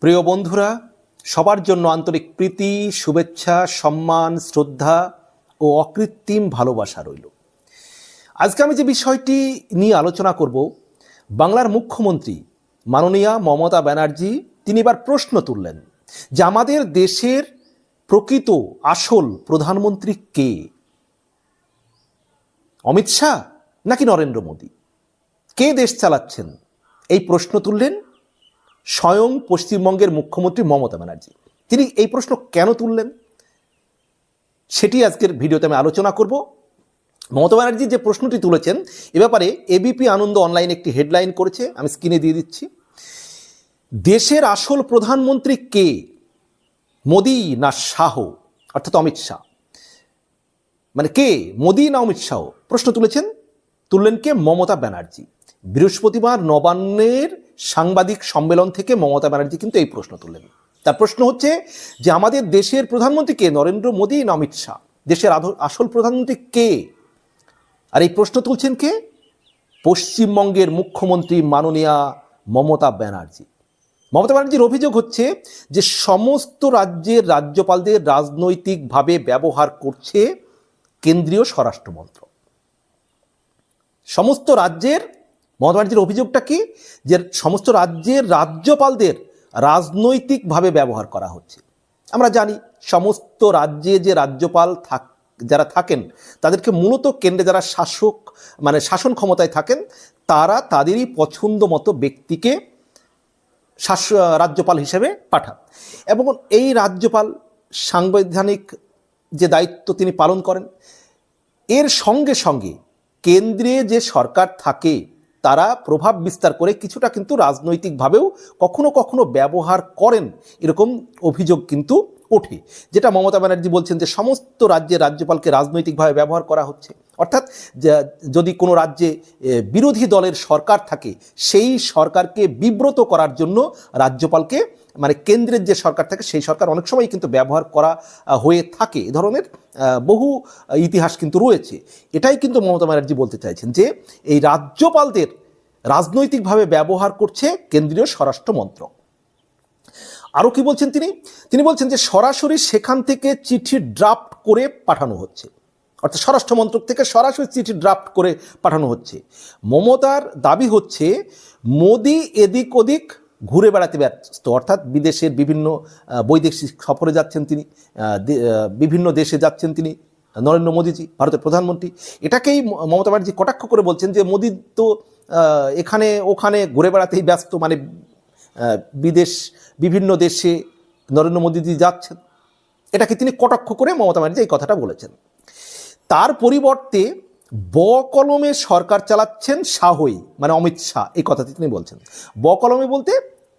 প্রিয় বন্ধুরা, সবার জন্য আন্তরিক প্রীতি, শুভেচ্ছা, সম্মান, শ্রদ্ধা ও অকৃত্রিম ভালোবাসা রইল। আজকে আমি যে বিষয়টি নিয়ে আলোচনা করব, বাংলার মুখ্যমন্ত্রী মাননীয়া মমতা ব্যানার্জি, তিনি এবার প্রশ্ন তুললেন যে আমাদের দেশের প্রকৃত আসল প্রধানমন্ত্রী কে? অমিত শাহ নাকি নরেন্দ্র মোদী? কে দেশ চালাচ্ছেন? এই প্রশ্ন তুললেন স্বয়ং পশ্চিমবঙ্গের মুখ্যমন্ত্রী মমতা ব্যানার্জি। তিনি এই প্রশ্ন কেন তুললেন? সেটি আজকের ভিডিওতে আমি আলোচনা করব। মমতা ব্যানার্জি যে প্রশ্নটি তুলেছেন, এ ব্যাপারে এবিপি আনন্দ অনলাইন একটি হেডলাইন করেছে, আমি স্ক্রিনে দিয়ে দিচ্ছি। দেশের আসল প্রধানমন্ত্রী কে? মোদি না শাহ? অর্থাৎ অমিত শাহ। মানে কে? মোদি না অমিত শাহ? প্রশ্ন তুলেছেন, তুললেন কে? মমতা ব্যানার্জি। বৃহস্পতিবার নবান্নের সাংবাদিক সম্মেলন থেকে মমতা ব্যানার্জি কিন্তু এই প্রশ্ন তুললেন। তার প্রশ্ন হচ্ছে যে, আমাদের দেশের প্রধানমন্ত্রী কে? নরেন্দ্র মোদী না অমিত শাহ? দেশের আসল প্রধানমন্ত্রী কে? আর এই প্রশ্ন তুলছেন কে? পশ্চিমবঙ্গের মুখ্যমন্ত্রী মাননীয়া মমতা ব্যানার্জি। মমতা ব্যানার্জির অভিযোগ হচ্ছে যে, সমস্ত রাজ্যের রাজ্যপালদের রাজনৈতিকভাবে ব্যবহার করছে কেন্দ্রীয় স্বরাষ্ট্র মন্ত্রক সমস্ত রাজ্যের মমতা অভিযোগটা কি? যে সমস্ত রাজ্যের রাজ্যপালদের রাজনৈতিকভাবে ব্যবহার করা হচ্ছে। আমরা জানি সমস্ত রাজ্যে যে রাজ্যপাল থাক, যারা থাকেন, তাদেরকে মূলত কেন্দ্রে যারা শাসক মানে শাসন ক্ষমতায় থাকেন, তারা তাদেরই পছন্দ মতো ব্যক্তিকে শাস, রাজ্যপাল হিসেবে পাঠান। এবং এই রাজ্যপাল সাংবিধানিক যে দায়িত্ব তিনি পালন করেন, এর সঙ্গে সঙ্গে কেন্দ্রে যে সরকার থাকে তারা প্রভাব বিস্তার করে কিছুটা কিন্তু রাজনৈতিকভাবেও কখনো কখনো ব্যবহার করেন, এরকম অভিযোগ কিন্তু ওঠে। যেটা মমতা ব্যানার্জি বলছেন যে সমস্ত রাজ্যের রাজ্যপালকে রাজনৈতিকভাবে ব্যবহার করা হচ্ছে। অর্থাৎ যদি কোনো রাজ্যে বিরোধী দলের সরকার থাকে, সেই সরকারকে বিব্রত করার জন্য রাজ্যপালকে মানে কেন্দ্রের যে সরকার থাকে, সেই সরকার অনেক সময় কিন্তু ব্যবহার করা হয়ে থাকে। এ ধরনের বহু ইতিহাস কিন্তু রয়েছে। এটাই কিন্তু মমতা ব্যানার্জি বলতে চাইছেন যে, এই রাজ্যপালদের রাজনৈতিকভাবে ব্যবহার করছে কেন্দ্রীয় স্বরাষ্ট্র মন্ত্রক। আরও কি বলছেন তিনি? তিনি বলছেন যে, সরাসরি সেখান থেকে চিঠি ড্রাফট করে পাঠানো হচ্ছে। অর্থাৎ স্বরাষ্ট্র মন্ত্রক থেকে সরাসরি চিঠি ড্রাফট করে পাঠানো হচ্ছে। মমতার দাবি হচ্ছে, মোদি এদিক ওদিক ঘুরে বেড়াতে ব্যস্ত। অর্থাৎ বিদেশের বিভিন্ন বৈদেশিক সফরে যাচ্ছেন তিনি বিভিন্ন দেশে যাচ্ছেন তিনি, নরেন্দ্র মোদীজি, ভারতের প্রধানমন্ত্রী। এটাকেই মমতা ব্যানার্জি কটাক্ষ করে বলছেন যে, মোদি তো এখানে, ওখানে ঘুরে বেড়াতেই ব্যস্ত মানে বিদেশ, বিভিন্ন দেশে নরেন্দ্র মোদীজি যাচ্ছেন। এটাকে তিনি কটাক্ষ করে মমতা ব্যানার্জি এই কথাটা বলেছেন। তার পরিবর্তে ব কলমে সরকার চালাচ্ছেন শাহই মানে অমিত শাহ, এই কথাটি তিনি বলছেন। ব কলমে বলতে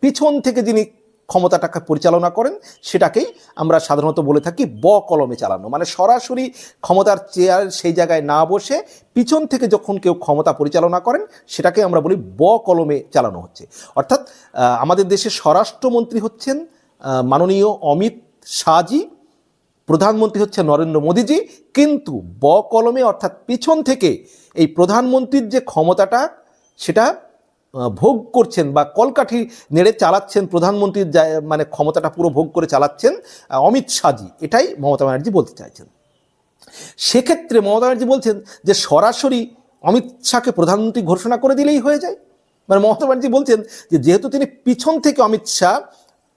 পিছন থেকে যিনি ক্ষমতাটাকে পরিচালনা করেন, সেটাকেই আমরা সাধারণত বলে থাকি ব কলমে চালানো। মানে সরাসরি ক্ষমতার চেয়ার সেই জায়গায় না বসে পিছন থেকে যখন কেউ ক্ষমতা পরিচালনা করেন, সেটাকে আমরা বলি ব কলমে চালানো হচ্ছে। অর্থাৎ আমাদের দেশের স্বরাষ্ট্রমন্ত্রী হচ্ছেন মাননীয় অমিত শাহজি। প্রধানমন্ত্রী হচ্ছে নরেন্দ্র মোদীজি কিন্তু ব কলমে অর্থাৎ পিছন থেকে এই প্রধানমন্ত্রীর যে ক্ষমতাটা সেটা ভোগ করছেন বা কলকাঠি নেড়ে চালাচ্ছেন প্রধানমন্ত্রীর মানে ক্ষমতাটা পুরো ভোগ করে চালাচ্ছেন অমিত শাহজি। এটাই মমতা ব্যানার্জি বলতে চাইছেন। সেক্ষেত্রে মমতা ব্যানার্জি বলছেন যে সরাসরি অমিত শাহকে প্রধানমন্ত্রী ঘোষণা করে দিলেই হয়ে যায়। মানে মমতা ব্যানার্জি বলছেন যে যেহেতু তিনি পিছন থেকে অমিত শাহ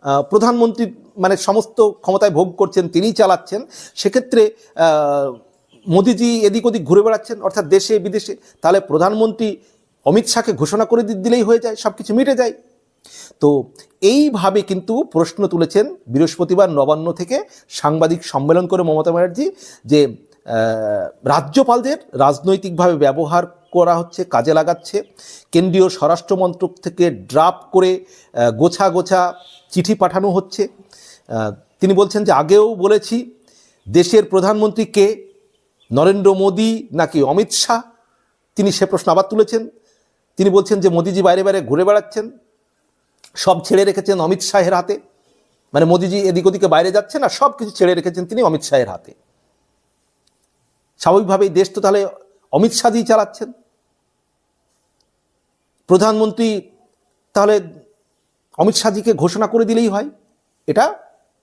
আহ, প্রধানমন্ত্রী মানে সমস্ত ক্ষমতায় ভোগ করছেন, তিনিই চালাচ্ছেন। সেক্ষেত্রে মোদিজি এদিক ওদিক ঘুরে বেড়াচ্ছেন, অর্থাৎ দেশে, বিদেশে। তাহলে প্রধানমন্ত্রী অমিত শাহকে ঘোষণা করে দিলেই হয়ে যায় সব কিছু মিটে যায়। তো এইভাবে কিন্তু প্রশ্ন তুলেছেন বৃহস্পতিবার নবান্ন থেকে সাংবাদিক সম্মেলন করে মমতা ব্যানার্জি যে রাজ্যপালদের রাজনৈতিকভাবে ব্যবহার করা হচ্ছে, কাজে লাগাচ্ছে। কেন্দ্রীয় স্বরাষ্ট্র মন্ত্রক থেকে ড্রাফট করে গোছা গোছা চিঠি পাঠানো হচ্ছে। তিনি বলছেন যে আগেও বলেছি, দেশের প্রধানমন্ত্রী কে? নরেন্দ্র মোদী নাকি অমিত শাহ? তিনি সে প্রশ্ন আবার তুলেছেন। তিনি বলছেন যে মোদিজি বাইরে বাইরে ঘুরে বেড়াচ্ছেন, সব ছেড়ে রেখেছেন অমিত শাহের হাতে। মানে মোদিজি এদিক ওদিকে বাইরে যাচ্ছেন আর সব কিছু ছেড়ে রেখেছেন তিনি অমিত শাহের হাতে। স্বাভাবিকভাবেই দেশ তো তাহলে অমিত শাহই চালাচ্ছেন। প্রধানমন্ত্রী তাহলে অমিত শাহজিকে ঘোষণা করে দিলেই হয়। এটা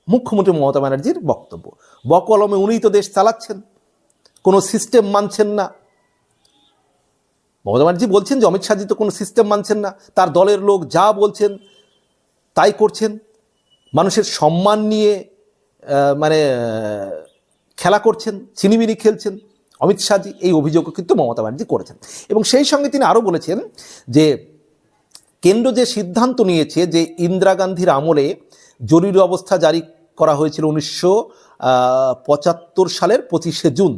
মুখ্যমন্ত্রী মমতা ব্যানার্জির বক্তব্য। বকলমে উনিই তো দেশ চালাচ্ছেন। কোনো সিস্টেম মানছেন না। মমতা ব্যানার্জি বলছেন যে, অমিত শাহজি তো কোনো সিস্টেম মানছেন না। তার দলের লোক যা বলছেন, তাই করছেন। মানুষের সম্মান নিয়ে মানে খেলা করছেন চিনিমিনি খেলছেন অমিত শাহজি। এই অভিযোগও কিন্তু মমতা ব্যানার্জি করেছেন। এবং সেই সঙ্গে তিনি আরও বলেছেন যে, কেন্দ্র যে সিদ্ধান্ত নিয়েছে যে, ইন্দিরা গান্ধীর আমলে জরুরি অবস্থা জারি করা হয়েছিল উনিশশো পঁচাত্তর সালের পঁচিশে জুন।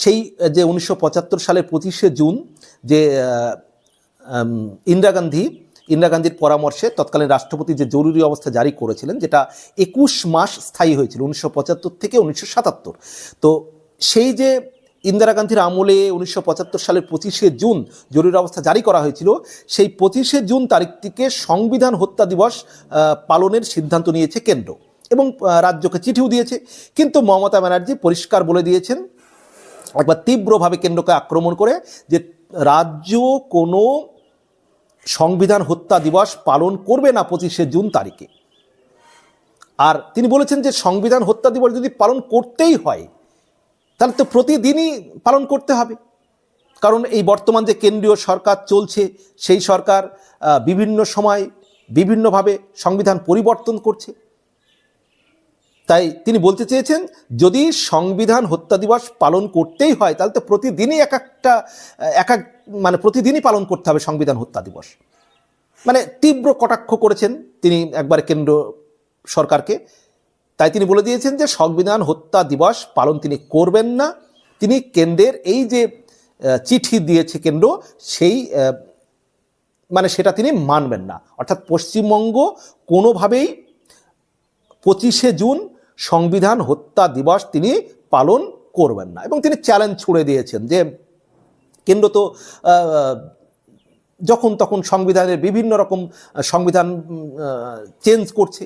সেই যে উনিশশো পঁচাত্তর সালের পঁচিশে জুন যে ইন্দিরা গান্ধী, ইন্দিরা গান্ধীর পরামর্শে তৎকালীন রাষ্ট্রপতি যে জরুরি অবস্থা জারি করেছিলেন, যেটা একুশ মাস স্থায়ী হয়েছিল, উনিশশো পঁচাত্তর থেকে উনিশশো সাতাত্তর। তো সেই যে ইন্দিরা গান্ধীর আমলে উনিশশো পঁচাত্তর সালের পঁচিশে জুন জরুরি অবস্থা জারি করা হয়েছিল, সেই পঁচিশে জুন তারিখটিকে সংবিধান হত্যা দিবস পালনের সিদ্ধান্ত নিয়েছে কেন্দ্র। এবং রাজ্যকে চিঠিও দিয়েছে। কিন্তু মমতা ব্যানার্জি পরিষ্কার বলে দিয়েছেন, একবার তীব্রভাবে কেন্দ্রকে আক্রমণ করে যে রাজ্য কোনো সংবিধান হত্যা দিবস পালন করবে না পঁচিশে জুন তারিখে। আর তিনি বলেছেন যে সংবিধান হত্যা দিবস যদি পালন করতেই হয়, তাহলে তো প্রতিদিনই পালন করতে হবে। কারণ এই বর্তমান যে কেন্দ্রীয় সরকার চলছে, সেই সরকার বিভিন্ন সময় বিভিন্নভাবে সংবিধান পরিবর্তন করছে। তাই তিনি বলতে চেয়েছেন, যদি সংবিধান হত্যা দিবস পালন করতেই হয়, তাহলে তো প্রতিদিনই এক একটা, এক এক মানে প্রতিদিনই পালন করতে হবে সংবিধান হত্যা দিবস। মানে তীব্র কটাক্ষ করেছেন তিনি একবার কেন্দ্র সরকারকে। তাই তিনি বলে দিয়েছেন যে, সংবিধান হত্যা দিবস পালন তিনি করবেন না। তিনি কেন্দ্রের এই যে চিঠি দিয়েছে কেন্দ্র, সেই মানে সেটা তিনি মানবেন না। অর্থাৎ পশ্চিমবঙ্গ কোনোভাবেই পঁচিশে জুন সংবিধান হত্যা দিবস তিনি পালন করবেন না। এবং তিনি চ্যালেঞ্জ ছুড়ে দিয়েছেন যে কেন্দ্র তো যখন তখন সংবিধানের বিভিন্ন রকম সংবিধান চেঞ্জ করছে।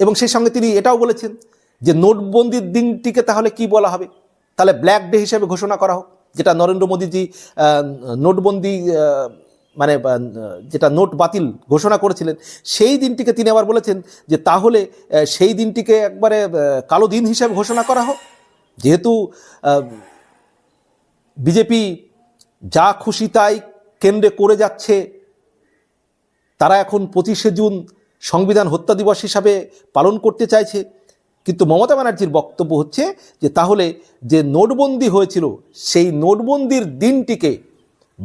এবং সেই সঙ্গে তিনি এটাও বলেছেন যে নোটবন্দির দিনটিকে তাহলে কি বলা হবে? তাহলে ব্ল্যাক ডে হিসেবে ঘোষণা করা হোক, যেটা নরেন্দ্র মোদীজি নোটবন্দি মানে যেটা নোট বাতিল ঘোষণা করেছিলেন, সেই দিনটিকে তিনি আবার বলেছেন যে, তাহলে সেই দিনটিকে একবারে কালো দিন হিসেবে ঘোষণা করা হোক। যেহেতু বিজেপি যা খুশি তাই কেন্দ্রে করে যাচ্ছে, তারা এখন পঁচিশে জুন সংবিধান হত্যা দিবস হিসাবে পালন করতে চাইছে। কিন্তু মমতা ব্যানার্জির বক্তব্য হচ্ছে যে, তাহলে যে নোটবন্দি হয়েছিল, সেই নোটবন্দির দিনটিকে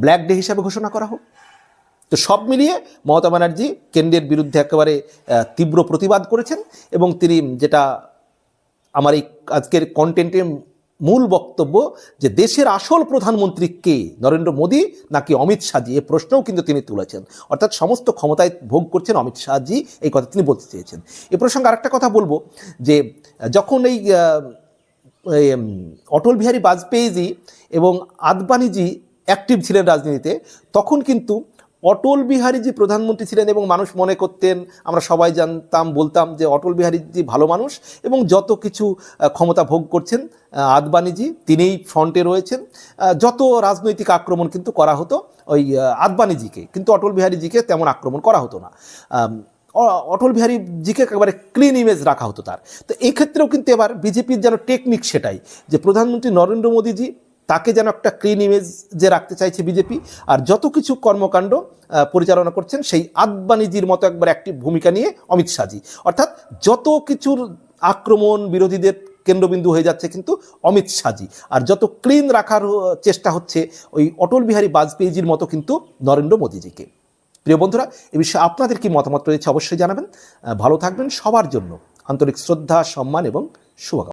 ব্ল্যাক ডে হিসাবে ঘোষণা করা হোক। তো সব মিলিয়ে মমতা ব্যানার্জি কেন্দ্রের বিরুদ্ধে একেবারে তীব্র প্রতিবাদ করেছেন এবং তিনি যেটা আমার এই আজকের কন্টেন্টের মূল বক্তব্য যে দেশের আসল প্রধানমন্ত্রী কে, নরেন্দ্র মোদী নাকি অমিত শাহজি এ প্রশ্নও কিন্তু তিনি তুলেছেন। অর্থাৎ সমস্ত ক্ষমতায় ভোগ করছেন অমিত শাহজি এই কথা তিনি বলতে চেয়েছেন। এ প্রসঙ্গে আরেকটা কথা বলব যে, যখন এই অটল বিহারী বাজপেয়ীজি এবং আদবানিজি অ্যাক্টিভ ছিলেন রাজনীতিতে, তখন কিন্তু অটল বিহারী যে প্রধানমন্ত্রী ছিলেন এবং মানুষ মনে করতেন, আমরা সবাই জানতাম, বলতাম যে অটল বিহারীজি ভালো মানুষ এবং যত কিছু ক্ষমতা ভোগ করছেন আদবানিজি তিনিই ফ্রন্টে রয়েছেন। যত রাজনৈতিক আক্রমণ কিন্তু করা হতো, ওই আদবানিজিকে কিন্তু অটল বিহারীজিকে তেমন আক্রমণ করা হতো না। অটল বিহারী জিকে একেবারে ক্লিন ইমেজ রাখা হতো তার। তো এক্ষেত্রেও কিন্তু এবার বিজেপির যেন টেকনিক সেটাই, যে প্রধানমন্ত্রী নরেন্দ্র মোদীজি তাকে যেন একটা ক্লিন ইমেজ যে রাখতে চাইছে বিজেপি, আর যত কিছু কর্মকাণ্ড পরিচালনা করছেন, সেই আদবানিজির মতো একবার একটি ভূমিকা নিয়ে অমিত শাহজি। অর্থাৎ যত কিছুর আক্রমণ বিরোধীদের কেন্দ্রবিন্দু হয়ে যাচ্ছে কিন্তু অমিত শাহজি। আর যত ক্লিন রাখার চেষ্টা হচ্ছে, ওই অটল বিহারী বাজপেয়ীজির মতো কিন্তু নরেন্দ্র মোদীজিকে। প্রিয় বন্ধুরা, এ বিষয়ে আপনাদের কি মতামত রয়েছে অবশ্যই জানাবেন। ভালো থাকবেন সবার জন্য। আন্তরিক শ্রদ্ধা, সম্মান এবং শুভকামনা।